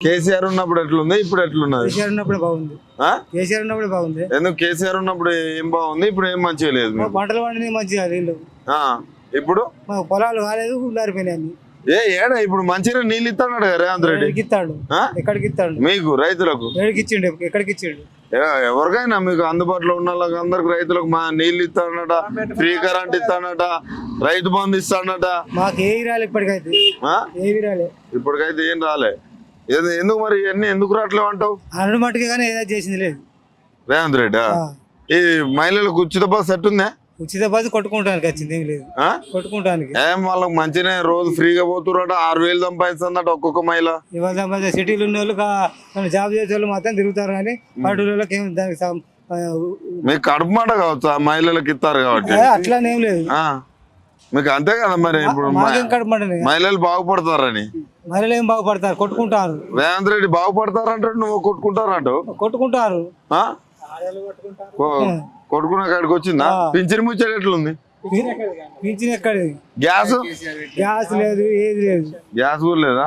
కేసీఆర్ ఉన్నప్పుడు ఎట్లుంది? ఇప్పుడు ఎట్లున్నది? కేసీఆర్ ఉన్నప్పుడు బాగుంది. ఆ? కేసీఆర్ ఉన్నప్పుడు బాగుంది. ఎందుకు? కేసీఆర్ ఉన్నప్పుడు ఏం బాగుంది? ఇప్పుడు ఏం మంచిగా లేదు. పంటలు పండినవి మంచిగా నీళ్ళు ఆ ఇప్పుడు? మా పొలాలు కాలేదు ఉల్లారిపోయినాయి ఏ ఏడా? ఇప్పుడు మంచిగా నీళ్ళు ఇస్తాడు రేవంత్ రెడ్డి. ఎక్కడికి ఇస్తాడు ఆ? ఎక్కడికి ఇస్తాడు మీకు రైతులకు? ఎక్కడికి ఇచ్చిండు? ఎక్కడికి ఇచ్చిండు? ఎవరికైనా మీకు అందుబాటులో ఉన్న వాళ్ళకి అందరికి రైతులకు మా నీళ్ళు ఇస్తాడట ఫ్రీ కరెంట్ ఇస్తాడట రైతు బంధు ఇస్తాడట. మాకు ఏ రాలే ఇప్పటికైతే? ఆ? ఏ రాలే ఇప్పటికైతే ఏం రాలే. ఎందుకు మరి ఇవన్నీ ఎందుకు రావట్లేవు అంటావు? అన్ను మట్టుకే కానీ ఏదో చేసింది లేదు. రేవంత్ రెడ్డి. ఈ మహిళలకు ఉచిత బస్ ఎట్టుందే ఉచిత బస్సు కొట్టుకుంటానికి వచ్చింది ఏం లేదు. ఆ? కొట్టుకుంటానికి. ఏం వాళ్ళకి మంచిగానే రోజు ఫ్రీగా పోతుర్రట ఆరు వేలు సంపాదిస్తుందట ఒక్కొక్క మహిళ. ఇవాళ మధ్య సిటీలు ఉన్న వాళ్ళు జాబ్ చేసే వాళ్ళు మాత్రం తిరుగుతారు కానీ పల్లెటూళ్ళకి ఏం దానికి మీకు కడుపు మాట కావచ్చు ఆ మహిళలకు ఇస్తారు కాబట్టి. అట్లానేం లేదు. ఆ. మీకు అంతే కదా మరి ఇప్పుడు మహిళలు బాగుపడతారని. మహిళలు ఏం బాగుపడతారు? కొట్టుకుంటారు. రేవంత్ రెడ్డి బాగుపడతారంట నువ్వు కొట్టుకుంటారంట కొట్టుకుంటారు. కొట్టుకున్న కాడికి వచ్చిందా? పింఛన్ ముచ్చట ఎట్లుంది? పింఛన్ ఎక్కడిది? గ్యాస్? గ్యాస్ లేదు ఏది లేదు. గ్యాస్ కూడా లేదా.